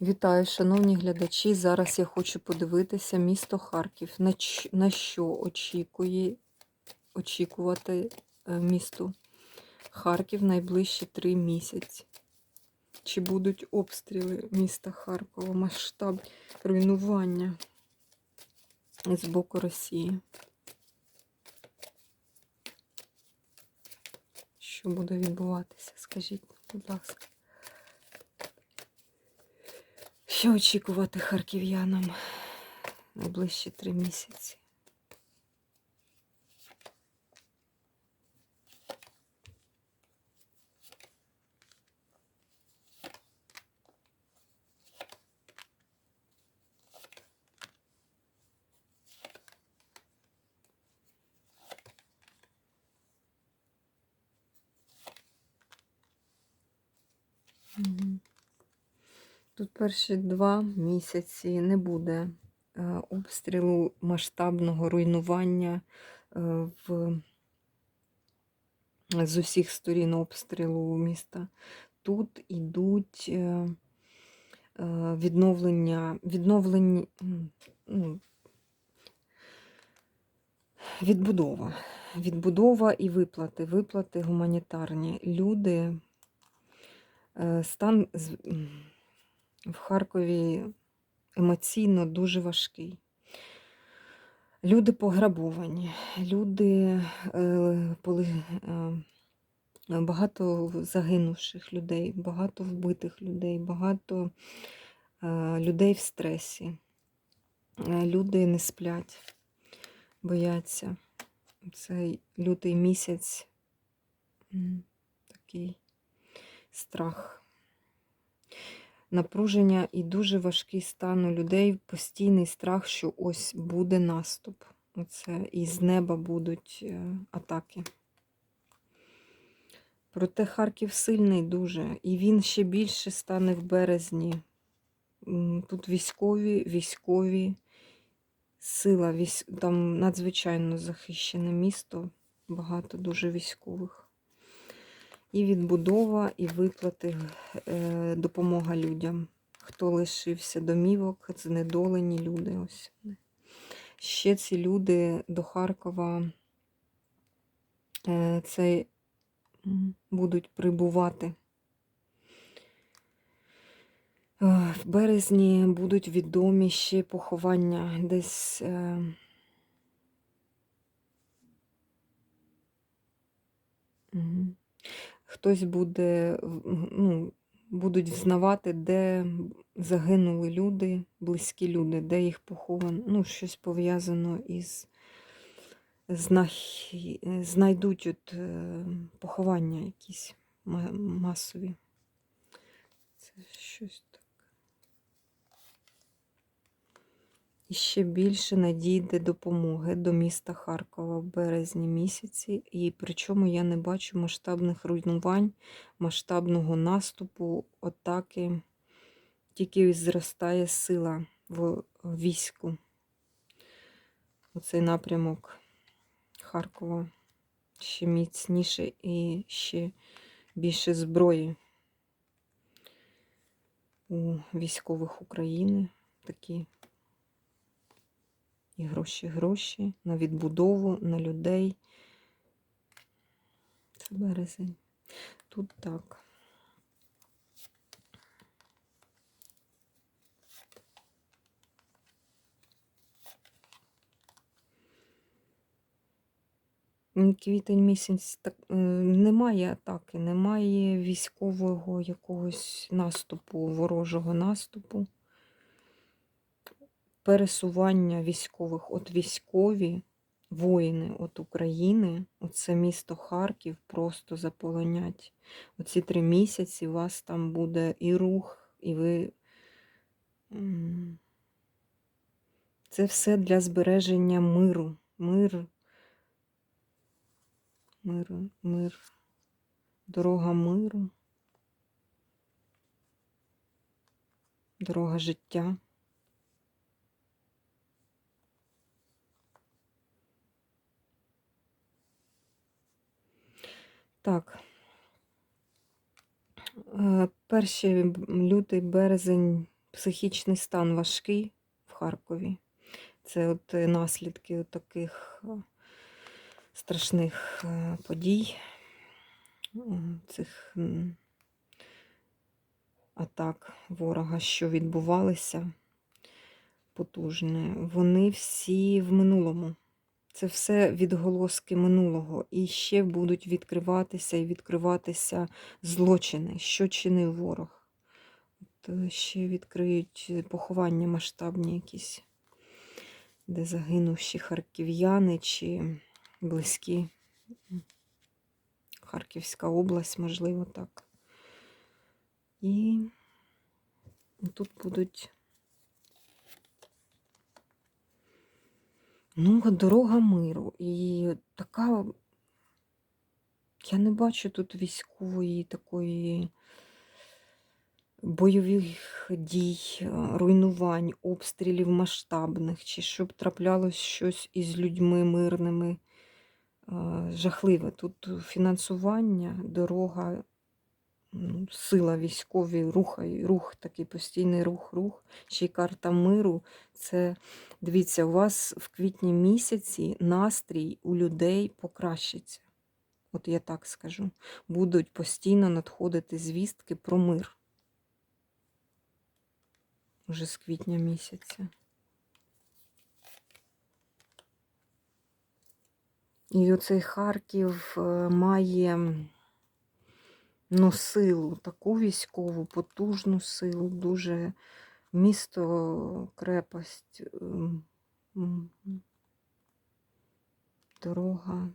Вітаю, шановні глядачі. Зараз я хочу подивитися місто Харків. На, на що очікує очікувати е, місту Харків найближчі три місяці? Чи будуть обстріли міста Харкова, масштаб руйнування з боку Росії? Що буде відбуватися? Скажіть, будь ласка. Що очікувати харків'янам найближчі три місяці? Тут перші два місяці не буде е, обстрілу масштабного руйнування е, в, з усіх сторін обстрілу міста. Тут ідуть е, відновлення, відновлення, ну, відбудова. Відбудова і виплати, виплати гуманітарні. Люди, стан в Харкові емоційно дуже важкий. Люди пограбовані, люди е, е, багато загинувших людей, багато вбитих людей, багато е, людей в стресі. Люди не сплять, бояться. Цей лютий місяць такий страх напруження і дуже важкий стан у людей, постійний страх, що ось буде наступ. Оце, і з неба будуть е, атаки. Проте Харків сильний дуже, і він ще більше стане в березні. Тут військові, військові, сила, там надзвичайно захищене місто, багато дуже військових. І відбудова, і виплати, е, допомога людям. Хто лишився домівок, знедолені люди. Ось. Ще ці люди до Харкова е, це будуть прибувати. Е, В березні будуть відомі ще поховання десь. Е. Хтось буде, ну, будуть взнавати, де загинули люди, близькі люди, де їх поховано. Ну, щось пов'язано із знах... знайдуть от, е, поховання якісь масові. Це щось І ще більше надійде допомоги до міста Харкова в березні місяці. І причому я не бачу масштабних руйнувань, масштабного наступу, атаки. Тільки зростає сила в війську. Оцей напрямок Харкова ще міцніше і ще більше зброї у військових України. Такі і гроші, гроші на відбудову, на людей. Це березень. Тут так. Квітень місяць так, е, немає атаки, немає військового якогось наступу, ворожого наступу, пересування військових. От військові воїни от України, оце місто Харків просто заполонять. Оці три місяці у вас там буде і рух, і ви. Це все для збереження миру. Мир, мир, мир, дорога миру, дорога життя. Так. Е, Перший лютий березень психічний стан важкий в Харкові. Це от е, наслідки таких е, страшних подій, цих атак ворога, що відбувалися потужне. Вони всі в минулому. Це все відголоски минулого. І ще будуть відкриватися і відкриватися злочини, що чинив ворог. От е, ще відкриють поховання масштабні якісь, де загинувші харків'яни чи близькі. Харківська область, можливо, так. І тут будуть. Ну, дорога миру. І така. Я не бачу тут військової такої бойових дій, руйнувань, обстрілів масштабних, чи щоб траплялось щось із людьми мирними. Жахливе. Тут фінансування, дорога, сила військові, рух, рух, такий постійний рух, рух. Ще й карта миру. Це дивіться, у вас в квітні місяці настрій у людей покращиться. От я так скажу. Будуть постійно надходити звістки про мир. Уже з квітня місяця. І оцей Харків е, має ну, силу, таку військову, потужну силу, дуже місто, крепость, ем, дорога.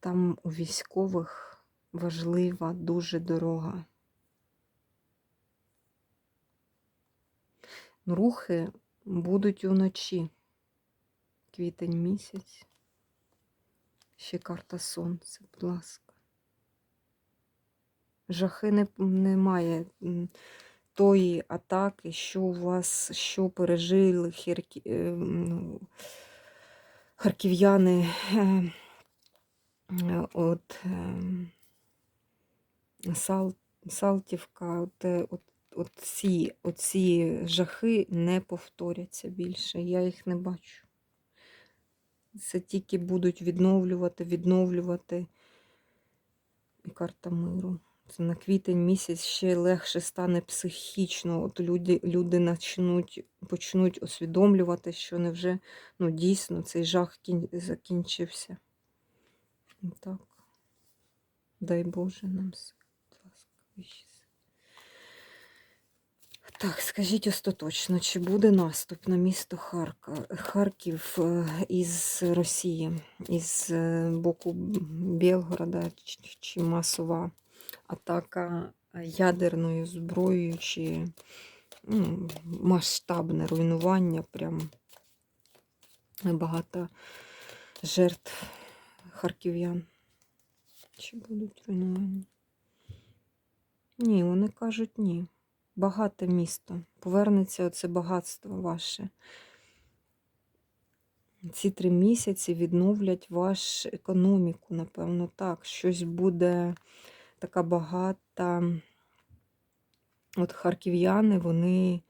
Там у військових важлива дуже дорога. Рухи будуть уночі. Квітень місяць. Ще карта сонця, будь ласка. Жахи не, немає тої атаки, що у вас, що пережили хіркі, е, ну, харків'яни. е, От е, Сал, Салтівка, от, от, от ці, оці жахи не повторяться більше. Я їх не бачу. Це тільки будуть відновлювати, відновлювати. І карта миру. На квітень місяць ще легше стане психічно. От люди, люди почнуть, почнуть усвідомлювати, що невже ну, дійсно цей жах кін- закінчився. Так. Дай Боже нам. Будь ласка. Так, скажіть остаточно, чи буде наступ на місто Харка, Харків е, із Росії, із е, боку Білгорода, чи масова атака ядерною зброєю, чи ну, масштабне руйнування, прям багато жертв харків'ян. Чи будуть руйнування? Ні, вони кажуть ні. Багате місто. Повернеться оце багатство ваше. Ці три місяці відновлять вашу економіку, напевно, так. Щось буде така багата. От харків'яни, вони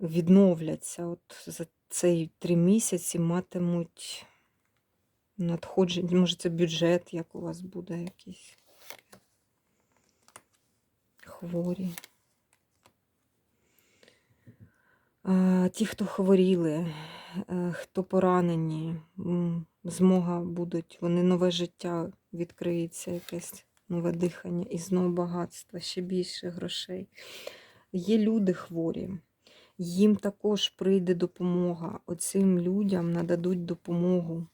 відновляться. От за цей три місяці матимуть надходження. Може, це бюджет, як у вас буде якийсь. Хворі. Ті, хто хворіли, е, хто поранені, змога будуть, вони нове життя відкриється, якесь нове дихання і знову багатство, ще більше грошей. Є люди хворі, їм також прийде допомога. Оцим людям нададуть допомогу.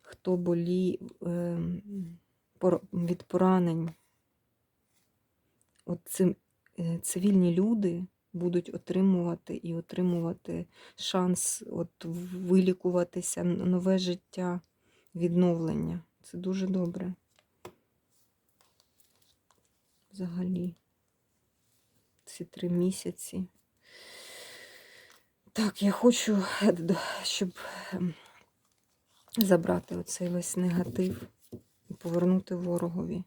Хто болі е, від поранень. От цим, е, цивільні люди будуть отримувати і отримувати шанс от вилікуватися, нове життя, відновлення. Це дуже добре. Взагалі. Ці три місяці. Так, я хочу, щоб ем, забрати оцей весь негатив і повернути ворогові.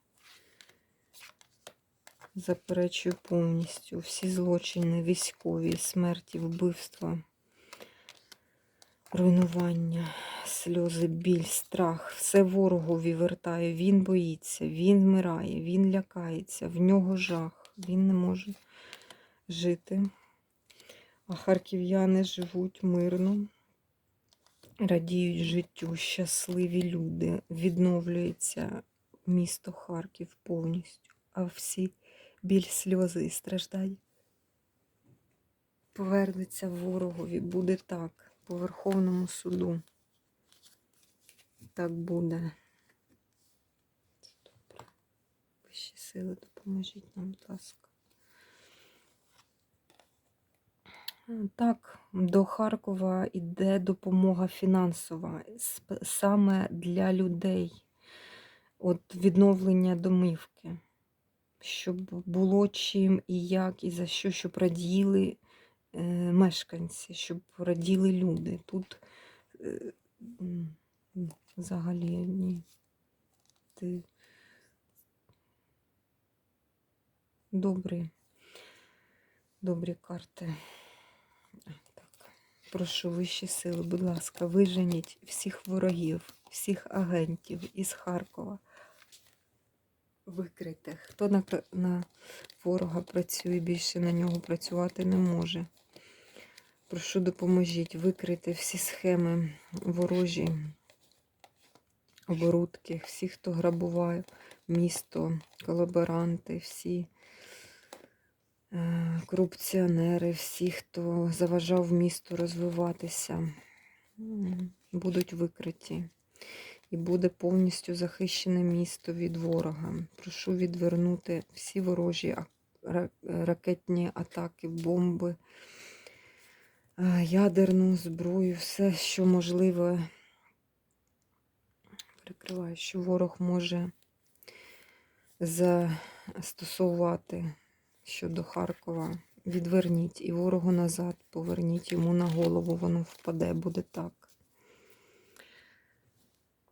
Заперечую повністю всі злочини, військові, смерті, вбивства, руйнування, сльози, біль, страх. Все ворогові вертаю. Він боїться, він вмирає, він лякається, в нього жах, він не може жити. А харків'яни живуть мирно, радіють життю, щасливі люди, відновлюється місто Харків повністю, а всі біль, сльози і страждання повернеться ворогові. Буде так, по Верховному суду. Так буде. Вищі сили, допоможіть нам, будь ласка. Так, до Харкова йде допомога фінансова саме для людей. От відновлення домівки, щоб було чим і як, і за що, щоб раділи мешканці, щоб раділи люди. Тут е, взагалі ні. Ти добрі, добрі карти. Прошу вищі сили, будь ласка, виженіть всіх ворогів, всіх агентів із Харкова. Викрите. Хто на, на ворога працює, більше на нього працювати не може. Прошу допоможіть викрити всі схеми ворожі, оборудки, всі, хто грабував місто, колаборанти, всі е, корупціонери, всі, хто заважав місту розвиватися, будуть викриті. І буде повністю захищене місто від ворога. Прошу відвернути всі ворожі ракетні атаки, бомби, ядерну зброю, все, що можливе. Перекриваю, що ворог може застосувати щодо Харкова. Відверніть і ворогу назад, поверніть йому на голову, воно впаде, буде так.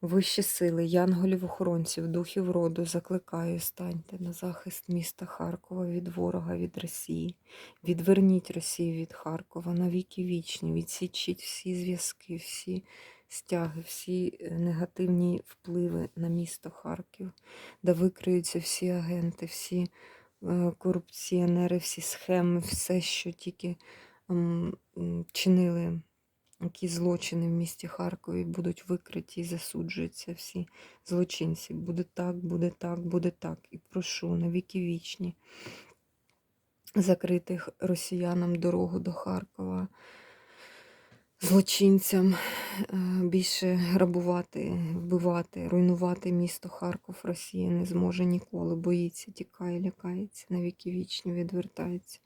Вищі сили, янголів-охоронців, духів роду, закликаю, станьте на захист міста Харкова від ворога, від Росії. Відверніть Росію від Харкова на віки вічні, відсічіть всі зв'язки, всі стяги, всі е, негативні впливи на місто Харків, де викриються всі агенти, всі е, корупціонери, всі схеми, все, що тільки чинили які злочини в місті Харкові будуть викриті і засуджуються всі злочинці. Буде так, буде так, буде так. І прошу на віки вічні закрити росіянам дорогу до Харкова, злочинцям е, більше грабувати, вбивати, руйнувати місто Харков Росія не зможе ніколи. Боїться, тікає, лякається, на віки вічні відвертається.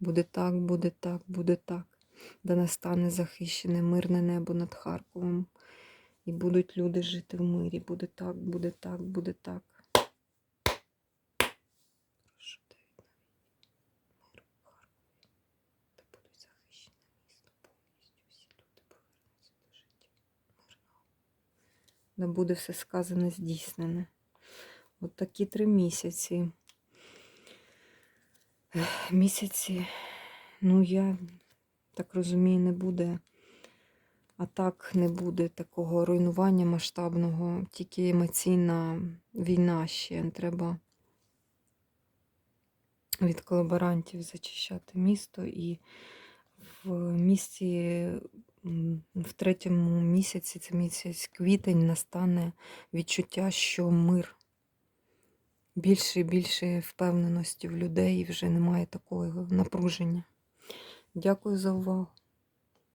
Буде так, буде так, буде так де настане захищене мирне небо над Харковом. І будуть люди жити в мирі. Буде так, буде так, буде так. Прошу Давид, миру в Харкові. Та будуть захищені місто повністю. Всі люди повернуться до життя мирного. Да буде все сказане, здійснене. От такі три місяці. Місяці, ну я так розумію, не буде атак, не буде такого руйнування масштабного, тільки емоційна війна ще. Треба від колаборантів зачищати місто і в місті в третьому місяці, це місяць квітень, настане відчуття, що мир. Більше і більше впевненості в людей, і вже немає такого напруження. Дякую за увагу.